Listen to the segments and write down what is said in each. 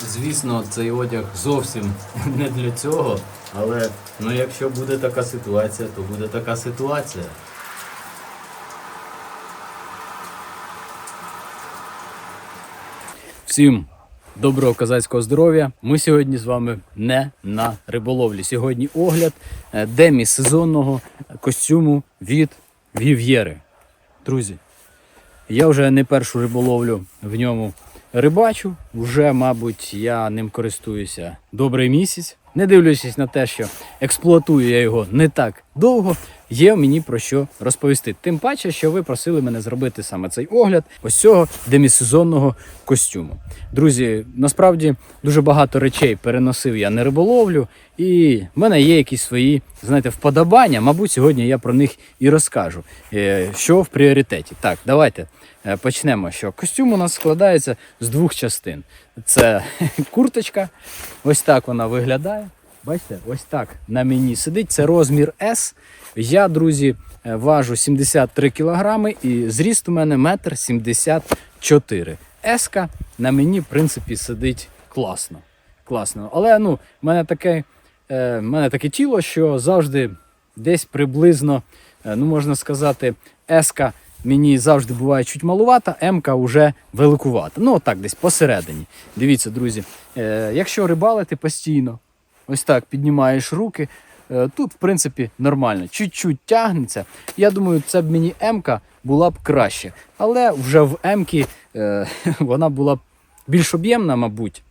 Звісно, цей одяг зовсім не для цього, але ну, якщо буде така ситуація, то буде така ситуація. Всім доброго козацького здоров'я. Ми сьогодні з вами не на риболовлі. Сьогодні огляд е, демі-сезонного костюму від Вів'єри. Друзі, я вже не першу риболовлю в ньому рибачу. Вже, мабуть, я ним користуюся добрий місяць. Не дивлячись на те, що експлуатую я його не так довго, є мені про що розповісти. Тим паче, що ви просили мене зробити саме цей огляд ось цього демісезонного костюму. Друзі, насправді дуже багато речей переносив я на риболовлю, і в мене є якісь свої, знаєте, вподобання. Мабуть, сьогодні я про них і розкажу. Е, Що в пріоритеті? Так, давайте е, почнемо. Що костюм у нас складається з двох частин. Це курточка, ось так вона виглядає. Бачите, ось так на мені сидить. Це розмір S. Я, друзі, е, важу 73 кілограми і зріст у мене метр 74. Еска на мені, в принципі, сидить класно. Класно. Але ну, в мене таке, е, в мене таке тіло, що завжди десь приблизно, е, ну можна сказати, еска мені завжди буває чуть малувата, М-ка вже великувата. Ну, отак, десь посередині. Дивіться, друзі, е, якщо рибалити постійно, ось так піднімаєш руки. е, Тут, в принципі, нормально. Чуть-чуть тягнеться. Я думаю, це б мені М-ка була б краще. Але вже в М-ки е, вона була б більш об'ємна, мабуть,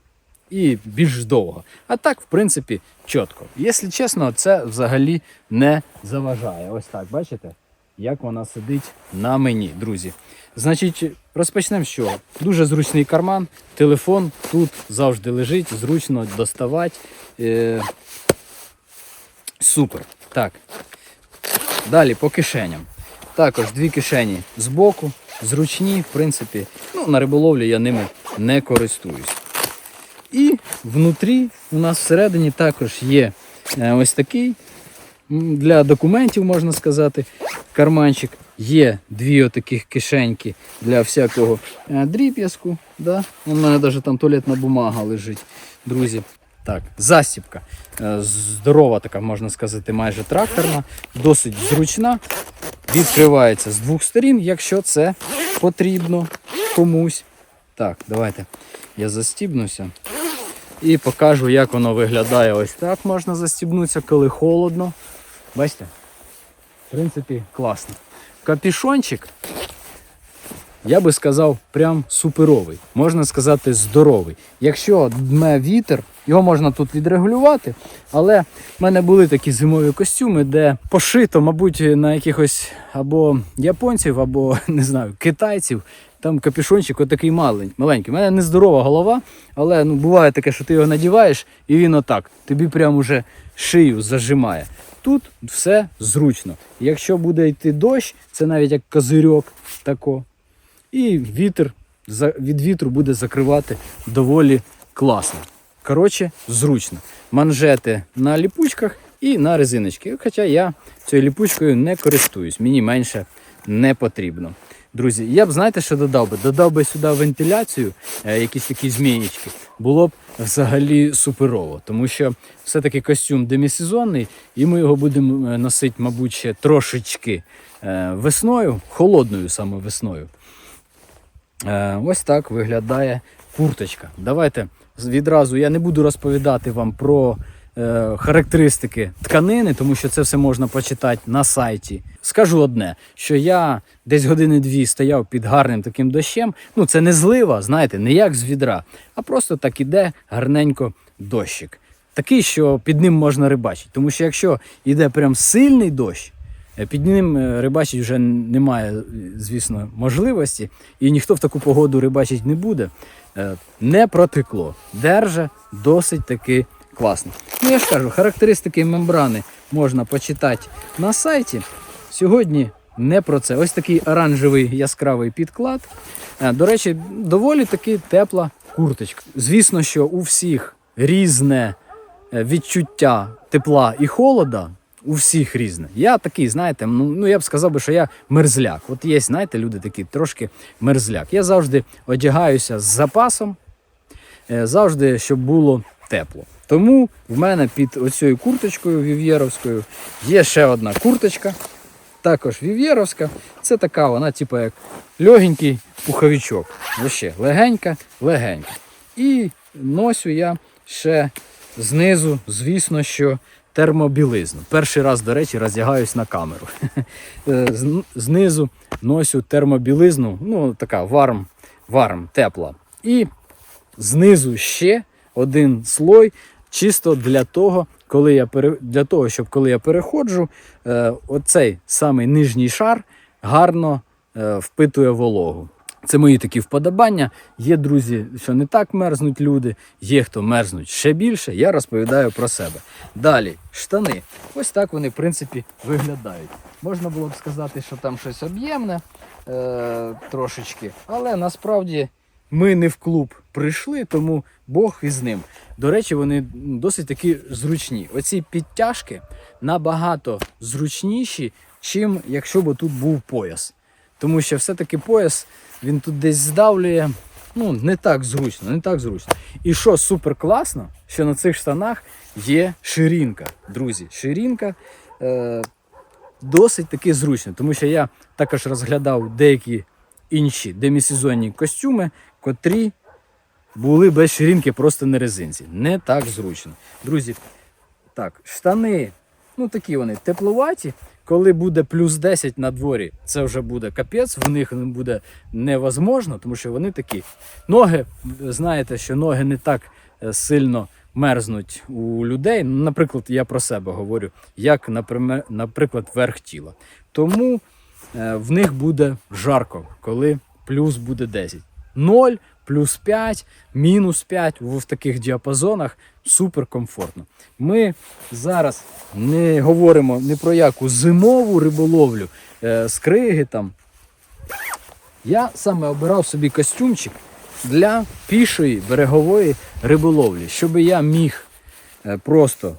і більш довго. А так, в принципі, чітко. Якщо чесно, це взагалі не заважає. Ось так, бачите, як вона сидить на мені, друзі. Значить, розпочнемо з чого. Дуже зручний карман, телефон тут завжди лежить, зручно доставати. Е, Супер. Так. Далі по кишеням. Також дві кишені збоку, зручні, в принципі. Ну, на риболовлі я ними не користуюсь. І внутрі у нас всередині також є е, ось такий для документів, можна сказати, карманчик. Є дві отаких кишеньки для всякого е, дріб'язку. Да? У мене навіть там туалетна бумага лежить, друзі. Так, застібка. Е, Здорова така, можна сказати, майже тракторна, досить зручна. Відкривається з двох сторін, якщо це потрібно комусь. Так, давайте я застібнуся і покажу, як воно виглядає. Ось так можна застібнутися, коли холодно. Бачите? В принципі, класно. Капішончик, я би сказав, прям суперовий. Можна сказати, здоровий. Якщо дме вітер, його можна тут відрегулювати. Але в мене були такі зимові костюми, де пошито, мабуть, на якихось або японців, або не знаю, китайців. Там капюшончик отакий малень- маленький. У мене не здорова голова, але ну, буває таке, що ти його надіваєш, і він отак. Тобі прям уже шию зажимає. Тут все зручно. Якщо буде йти дощ, це навіть як козирьок тако. І вітер від вітру буде закривати доволі класно. Коротше, зручно. Манжети на ліпучках і на резиночки. Хоча я цією ліпучкою не користуюсь, мені менше не потрібно. Друзі, я б знаєте, що додав би? Додав би сюди вентиляцію, е, якісь такі змієчки, було б взагалі суперово. Тому що все-таки костюм демісезонний, і ми його будемо е, носити, мабуть, ще трошечки е, весною, холодною саме весною. Е, Ось так виглядає курточка. Давайте відразу я не буду розповідати вам про е, характеристики тканини, тому що це все можна почитати на сайті. Скажу одне, що я десь години-дві стояв під гарним таким дощем. Ну, це не злива, знаєте, не як з відра, а просто так іде гарненько дощик. Такий, що під ним можна рибачити. Тому що якщо йде прям сильний дощ, Під ним е, рибачить вже немає, е, звісно, можливості, і ніхто в таку погоду рибачить не буде. Е, Не протекло. Держа досить таки класно. Ну, я ж кажу, характеристики мембрани можна почитати на сайті. Сьогодні не про це. Ось такий оранжевий яскравий підклад. Е, До речі, доволі таки тепла курточка. Звісно, що у всіх різне е, відчуття тепла і холода. У всіх різне. Я такий, знаєте, ну, ну я б сказав би, що я мерзляк. От є, знаєте, люди такі трошки мерзляк. Я завжди одягаюся з запасом. е, завжди, щоб було тепло. Тому в мене під оцією курточкою вів'єровською є ще одна курточка, також вів'єровська. Це така вона, типу, як легенький пуховичок. Вообще, легенька, легенька. І носю я ще знизу, звісно, що термобілизну. Перший раз, до речі, роздягаюсь на камеру. Е, Знизу носю термобілизну, ну така варм, варм, тепла. І знизу ще один слой, чисто для того, коли я пере... для того, щоб коли я переходжу, е, оцей самий нижній шар гарно е, впитує вологу. Це мої такі вподобання. Є друзі, що не так мерзнуть люди, є хто мерзнуть ще більше. Я розповідаю про себе. Далі, штани. Ось так вони, в принципі, виглядають. Можна було б сказати, що там щось об'ємне е, трошечки, але насправді ми не в клуб прийшли, тому Бог із ним. До речі, вони досить такі зручні. Оці підтяжки набагато зручніші, чим якщо б тут був пояс. Тому що все-таки пояс він тут десь здавлює. Ну, не так зручно, не так зручно. І що супер класно, що на цих штанах є ширинка. Друзі, ширинка е, досить таки зручно, тому що я також розглядав деякі інші демісезонні костюми, котрі були без ширинки просто на резинці. Не так зручно. Друзі, так, штани, ну такі вони тепловаті. Коли буде плюс 10 на дворі, це вже буде капець, в них буде невозможно, тому що вони такі. Ноги, знаєте, що ноги не так е, сильно мерзнуть у людей. Ну, Наприклад, я про себе говорю, як, наприклад, верх тіла. Тому е, в них буде жарко, коли плюс буде 10. 0, плюс 5, мінус 5 в таких діапазонах супер комфортно. Ми зараз не говоримо ні про яку зимову риболовлю, е, скриги там. Я саме обирав собі костюмчик для пішої берегової риболовлі, щоб я міг е, просто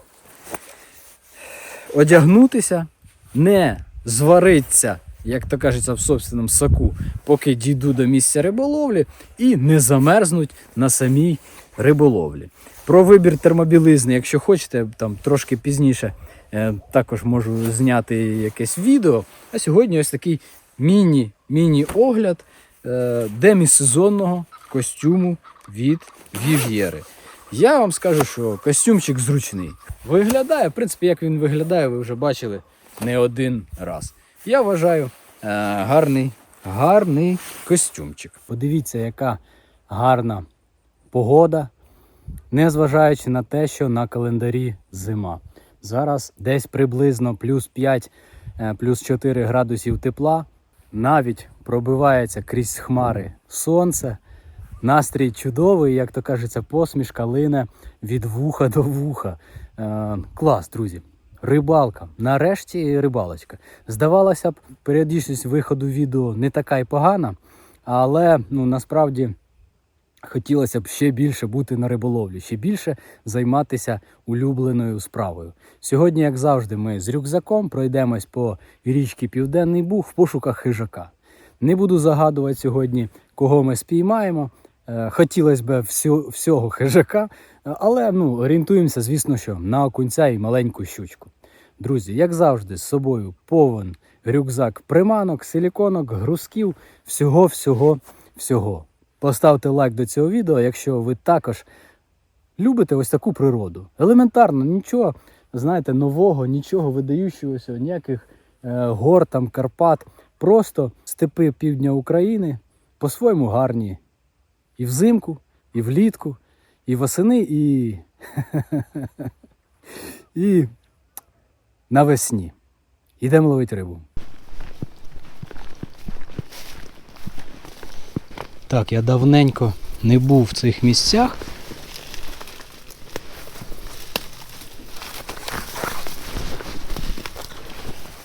одягнутися, не зваритися, як то кажеться, в собственному соку, поки дійду до місця риболовлі, і не замерзнуть на самій риболовлі. Про вибір термобілизни, якщо хочете, там трошки пізніше е, також можу зняти якесь відео. А сьогодні ось такий міні, міні-огляд е, демісезонного костюму від Вів'єри. Я вам скажу, що костюмчик зручний. Виглядає, в принципі, як він виглядає, ви вже бачили не один раз. Я вважаю е, гарний, гарний костюмчик. Подивіться, яка гарна погода, незважаючи на те, що на календарі зима. Зараз десь приблизно плюс 5, е, плюс 4 градусів тепла. Навіть пробивається крізь хмари сонце. Настрій чудовий, як то кажеться, посмішка лине від вуха до вуха. Е, клас, друзі. Рибалка. Нарешті рибалочка. Здавалося б, періодичність виходу відео не така й погана, але ну, насправді хотілося б ще більше бути на риболовлі, ще більше займатися улюбленою справою. Сьогодні, як завжди, ми з рюкзаком пройдемось по річці Південний Буг в пошуках хижака. Не буду загадувати сьогодні, кого ми спіймаємо. Е, Хотілося б всього хижака, але ну, орієнтуємося, звісно, що на окунця і маленьку щучку. Друзі, як завжди, з собою повен рюкзак приманок, силіконок, грузків, всього, всього, всього. Поставте лайк до цього відео, якщо ви також любите ось таку природу. Елементарно, нічого, знаєте, нового, нічого видаючогося, ніяких е, гор там, Карпат. Просто степи півдня України по-своєму гарні. І взимку, і влітку, і восени, і. і навесні. Йдемо ловити рибу. Так, я давненько не був в цих місцях.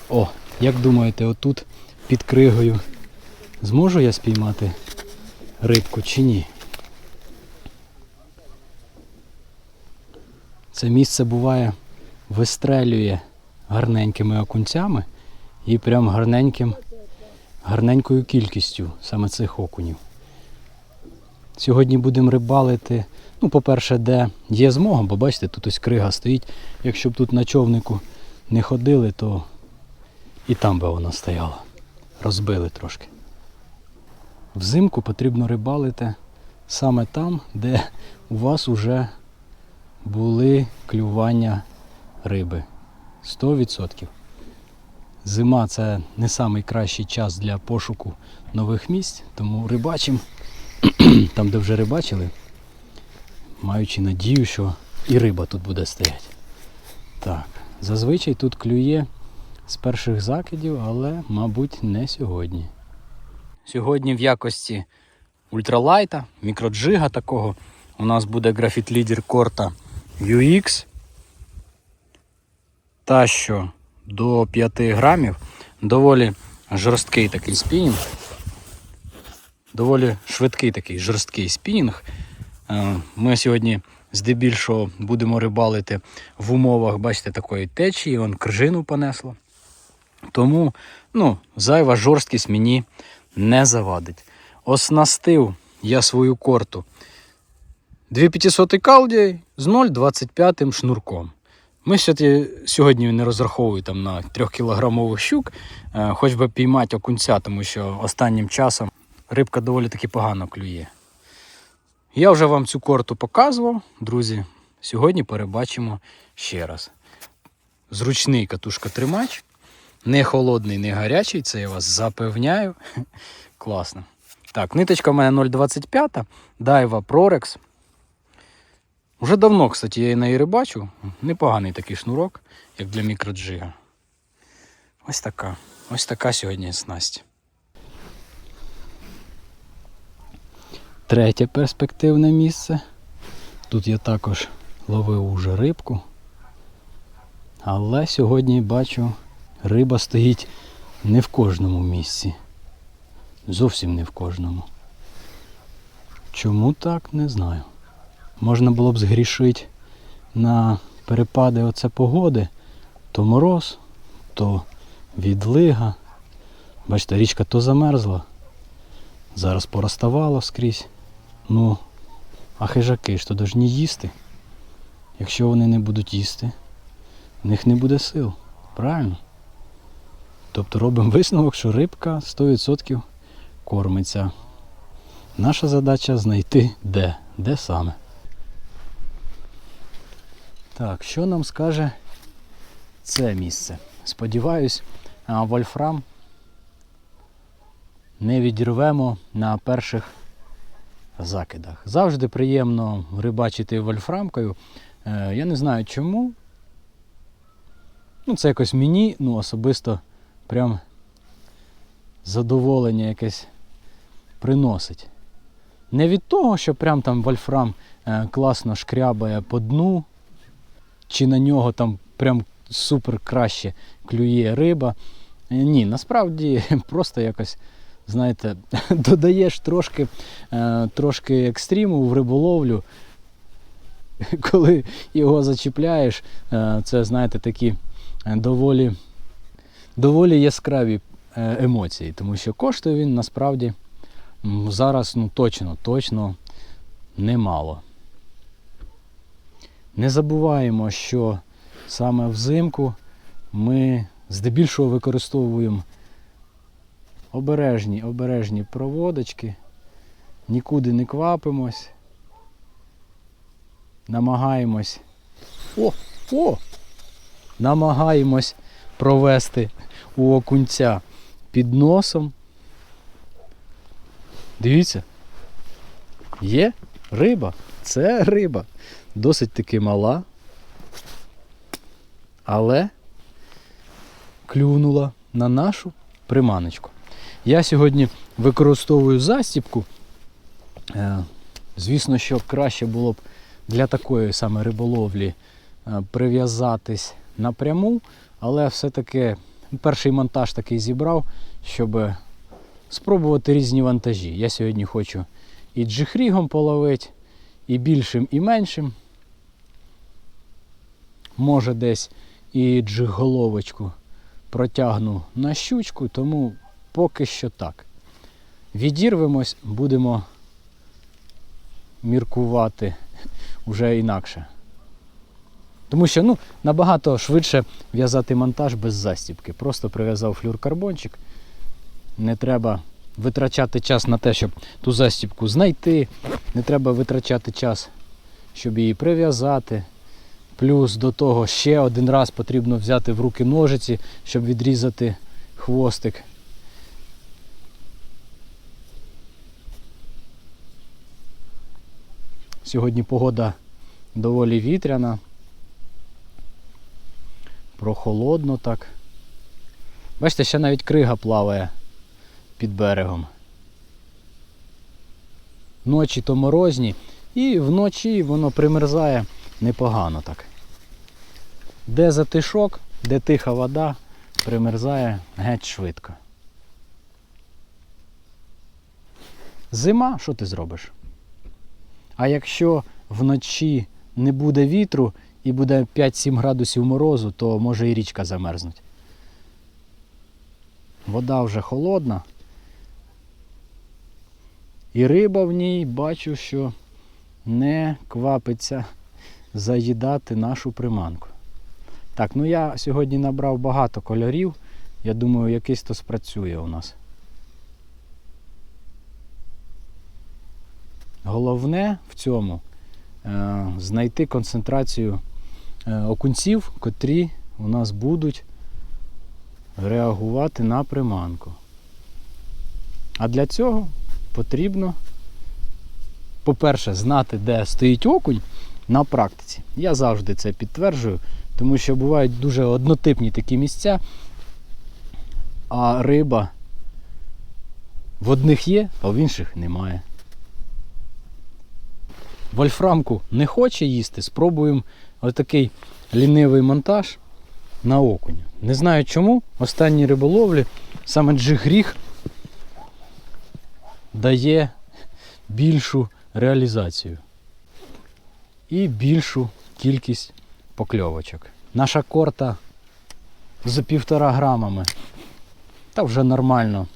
О, як думаєте, отут під кригою зможу я спіймати рибку чи ні? Це місце буває вистрелює гарненькими окунцями і прям гарненьким, гарненькою кількістю саме цих окунів. Сьогодні будемо рибалити. Ну, по-перше, де є змога, бо бачите, тут ось крига стоїть. Якщо б тут на човнику не ходили, то і там би вона стояла. Розбили трошки. Взимку потрібно рибалити саме там, де у вас вже були клювання риби. 100%. Зима це не найкращий час для пошуку нових місць, тому рибачимо там, де вже рибачили, маючи надію, що і риба тут буде стояти. Так, зазвичай тут клює з перших закидів, але, мабуть, не сьогодні. Сьогодні в якості ультралайта, мікроджига такого, у нас буде графіт-лідер корта UX. Та що до 5 грамів доволі жорсткий такий спінінг. Доволі швидкий такий жорсткий спінінг. Е, Ми сьогодні здебільшого будемо рибалити в умовах, бачите, такої течії, он крижину понесло. Тому ну, зайва жорсткість мені не завадить. Оснастив я свою корту 2500 калдій з 0,25 шнурком. Ми сьогодні, не розраховую там на 3-кілограмових щук, е, хоч би піймати окунця, тому що останнім часом рибка доволі таки погано клює. Я вже вам цю корту показував, друзі. Сьогодні перебачимо ще раз. Зручний катушкотримач. Не холодний, не гарячий, це я вас запевняю. Класно. Так, ниточка в мене 0,25, Daiwa Prorex. Уже давно, кстати, я і неї рибачу. Непоганий такий шнурок, як для мікроджига. Ось така. Ось така сьогодні снасть. Третє перспективне місце. Тут я також ловив уже рибку. Але сьогодні бачу, риба стоїть не в кожному місці. Зовсім не в кожному. Чому так, не знаю. Можна було б згрішити на перепади оце погоди. То мороз, то відлига. Бачите, річка то замерзла, зараз пороставало скрізь. Ну, а хижаки ж то должні їсти. Якщо вони не будуть їсти, в них не буде сил. Правильно? Тобто робимо висновок, що рибка 100% кормиться. Наша задача знайти де, де саме. Так, що нам скаже це місце? Сподіваюсь, вольфрам не відірвемо на перших закидах. Завжди приємно рибачити вольфрамкою. Е, Я не знаю чому. Ну, це якось мені, ну, особисто прям задоволення якесь приносить. Не від того, що прям там вольфрам е, класно шкрябає по дну, чи на нього там прям супер краще клює риба. Е, Ні, насправді просто якось, знаєте, додаєш трошки, е, трошки екстриму в риболовлю, коли його зачіпляєш, е, це, знаєте, такі доволі, доволі яскраві емоції, тому що коштує він насправді зараз ну, точно, точно немало. Не забуваємо, що саме взимку ми здебільшого використовуємо обережні, обережні проводочки, нікуди не квапимось, намагаємось. О, о! Намагаємось провести у окунця під носом. Дивіться, є риба. Це риба. Досить таки мала. Але клюнула на нашу приманочку. Я сьогодні використовую застіпку. Е, Звісно, що краще було б для такої саме риболовлі е, прив'язатись напряму, але все-таки перший монтаж такий зібрав, щоб спробувати різні вантажі. Я сьогодні хочу і джихрігом половити, і більшим, і меншим. Може десь і джиг-головочку протягну на щучку, тому поки що так. Відірвемось, будемо міркувати вже інакше. Тому що ну, набагато швидше в'язати монтаж без застібки. Просто прив'язав флюркарбончик. Не треба витрачати час на те, щоб ту застібку знайти. Не треба витрачати час, щоб її прив'язати. Плюс до того ще один раз потрібно взяти в руки ножиці, щоб відрізати хвостик. Сьогодні погода доволі вітряна. Прохолодно так. Бачите, ще навіть крига плаває під берегом. Ночі то морозні, і вночі воно примерзає непогано так. Де затишок, де тиха вода, примерзає геть швидко. Зима, що ти зробиш? А якщо вночі не буде вітру і буде 5-7 градусів морозу, то може і річка замерзнуть. Вода вже холодна. І риба в ній бачу, що не квапиться заїдати нашу приманку. Так, ну я сьогодні набрав багато кольорів. Я думаю, якийсь то спрацює у нас. Головне в цьому е, знайти концентрацію е, окунців, котрі у нас будуть реагувати на приманку. А для цього потрібно, по-перше, знати, де стоїть окунь на практиці. Я завжди це підтверджую, тому що бувають дуже однотипні такі місця, а риба в одних є, а в інших немає. Вольфрамку не хоче їсти, спробуємо отакий лінивий монтаж на окуня. Не знаю чому. Останні риболовлі саме джигріх дає більшу реалізацію і більшу кількість покльовочок. Наша корта з півтора грамами. Та вже нормально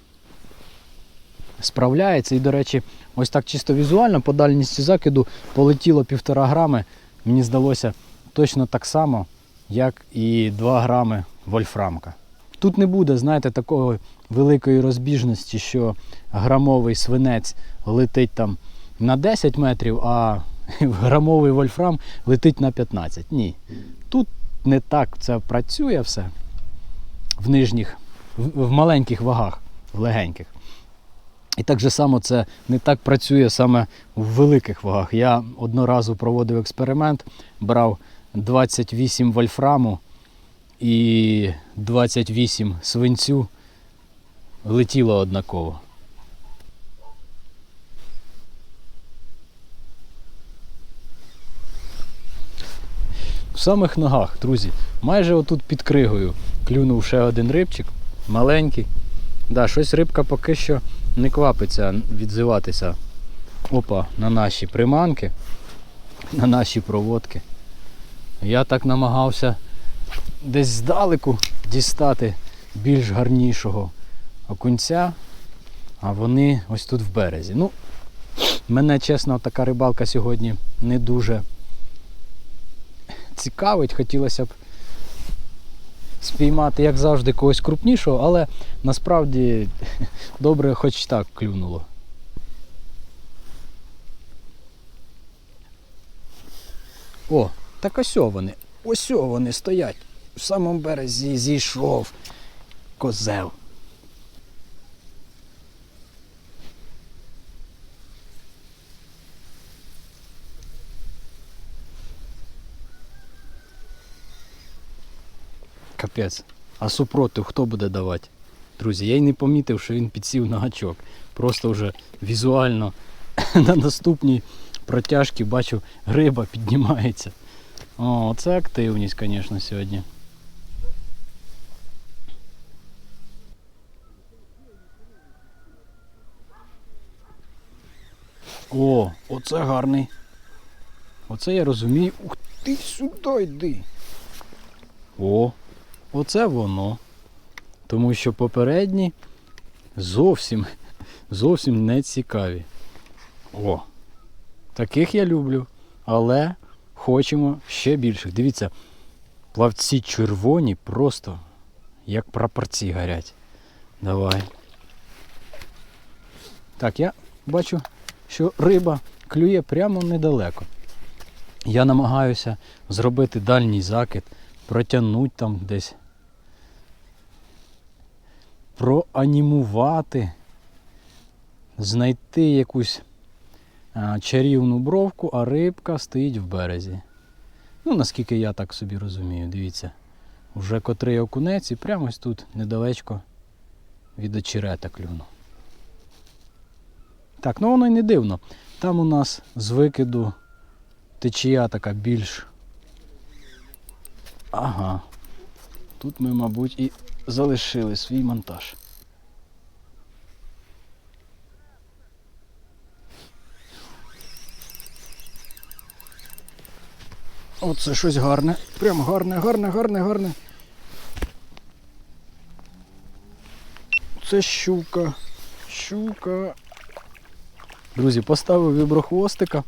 справляється. І, до речі, ось так чисто візуально по дальності закиду полетіло півтора грами. Мені здалося точно так само, як і 2 грами вольфрамка. Тут не буде, знаєте, такої великої розбіжності, що грамовий свинець летить там на 10 метрів, а грамовий вольфрам летить на 15. Ні. Тут не так це працює все в нижніх, в маленьких вагах, в легеньких. І так же само це не так працює саме в великих вагах. Я одного разу проводив експеримент, брав 28 вольфраму і 28 свинцю, летіло однаково. Самих ногах, друзі, майже отут під кригою клюнув ще один рибчик, маленький. Да, щось рибка поки що не квапиться відзиватися. Опа, на наші приманки, на наші проводки. Я так намагався десь здалеку дістати більш гарнішого окунця, а вони ось тут в березі. Ну, мене, чесно, така рибалка сьогодні не дуже цікавить. Хотілося б спіймати, як завжди, когось крупнішого, але насправді добре хоч так клюнуло. О, так ось вони. Ось вони стоять. В самому березі зійшов козел. Капець. А супротив хто буде давати? Друзі, я й не помітив, що він підсів на гачок. Просто вже візуально на наступній протяжці бачу, риба піднімається. О, це активність, звісно, сьогодні. О, оце гарний. Оце я розумію. Ух ти сюди йди. О, оце воно. Тому що попередні зовсім, зовсім не цікаві. О, Таких я люблю, але хочемо ще більших. Дивіться, плавці червоні просто як прапорці горять. Давай. Так, я бачу, що риба клює прямо недалеко. Я намагаюся зробити дальній закид, протягнути там десь. Проанімувати, знайти якусь чарівну бровку, а рибка стоїть в березі. Ну, наскільки я так собі розумію, дивіться. Вже котрий окунець і прямо ось тут недалечко від очерета клюнув. Так, ну воно й не дивно. Там у нас з викиду течія така більш. Ага. Тут ми, мабуть, і залишили свій монтаж. Оце щось гарне. Прям гарне, гарне, гарне, гарне. Це щука. Щука. Друзі, поставив віброхвостика.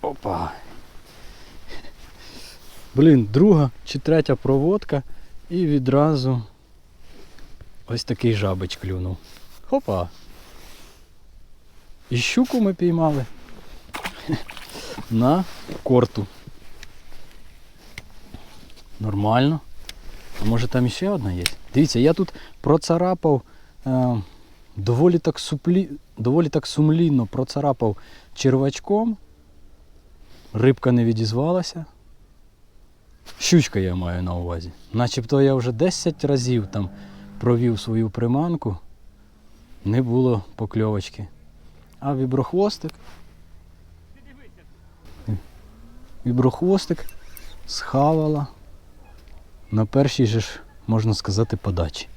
Опа. Блін, друга чи третя проводка і відразу ось такий жабич клюнув. Хопа. І щуку ми піймали на корту. Нормально. А може там іще одна є? Дивіться, я тут процарапав е, доволі так суплі, доволі так сумлінно процарапав червачком. Рибка не відізвалася. Щучка я маю на увазі. Начебто я вже 10 разів там провів свою приманку, не було покльовочки. А віброхвостик. Віброхвостик схавала на першій же ж, можна сказати, подачі.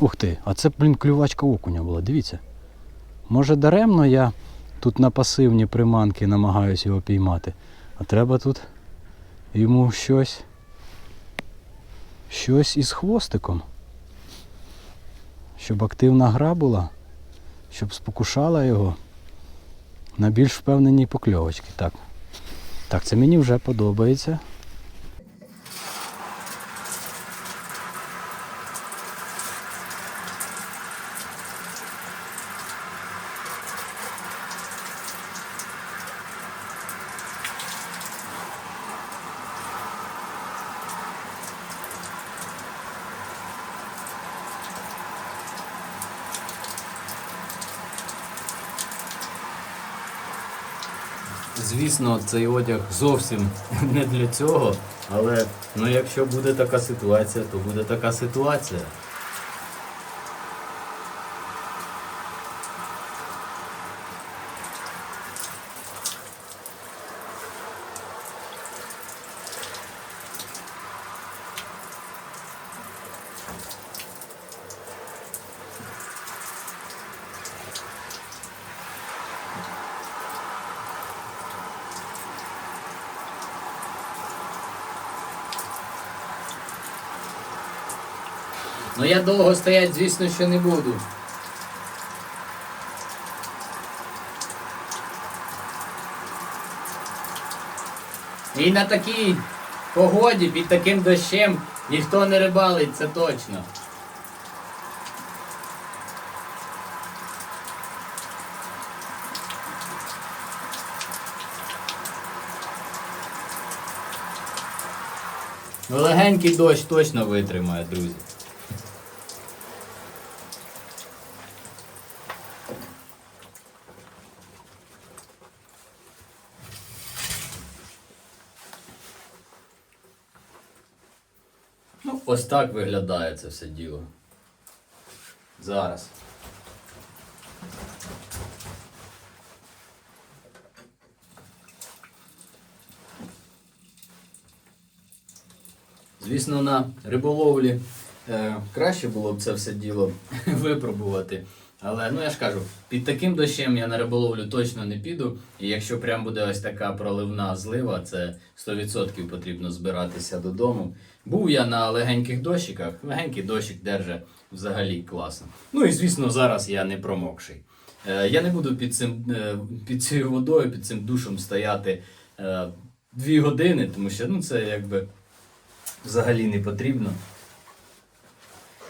Ух ти, а це, блін, клювачка окуня була, дивіться. Може даремно я тут на пасивні приманки намагаюся його піймати. А треба тут йому щось. Щось із хвостиком. Щоб активна гра була, щоб спокушала його на більш впевнені покльовочки. Так. Так, це мені вже подобається. Звісно, цей одяг зовсім не для цього, але ну, якщо буде така ситуація, то буде така ситуація. Довго стоять, звісно, що не буду. І на такій погоді під таким дощем ніхто не рибалить, це точно. Ну, Легенький дощ точно витримає, друзі. Ну, ось так виглядає це все діло. Зараз. Звісно, на риболовлі е, краще було б це все діло випробувати. Але ну я ж кажу, під таким дощем я на риболовлю точно не піду. І якщо прям буде ось така проливна злива, це 100% потрібно збиратися додому. Був я на легеньких дощиках, легенький дощик держить взагалі класно. Ну і звісно, зараз я не промокший. Е, Я не буду під, цим, е, під цією водою, під цим душем стояти е, дві години, тому що ну, це якби взагалі не потрібно.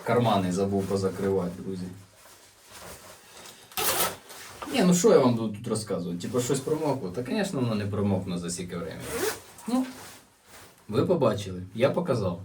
Кармани забув позакривати, друзі. Ні, ну що я вам тут розказувати? Типу щось промокло? Та, звісно, воно не промокне за стільки времени. Ну, ви побачили, я показав.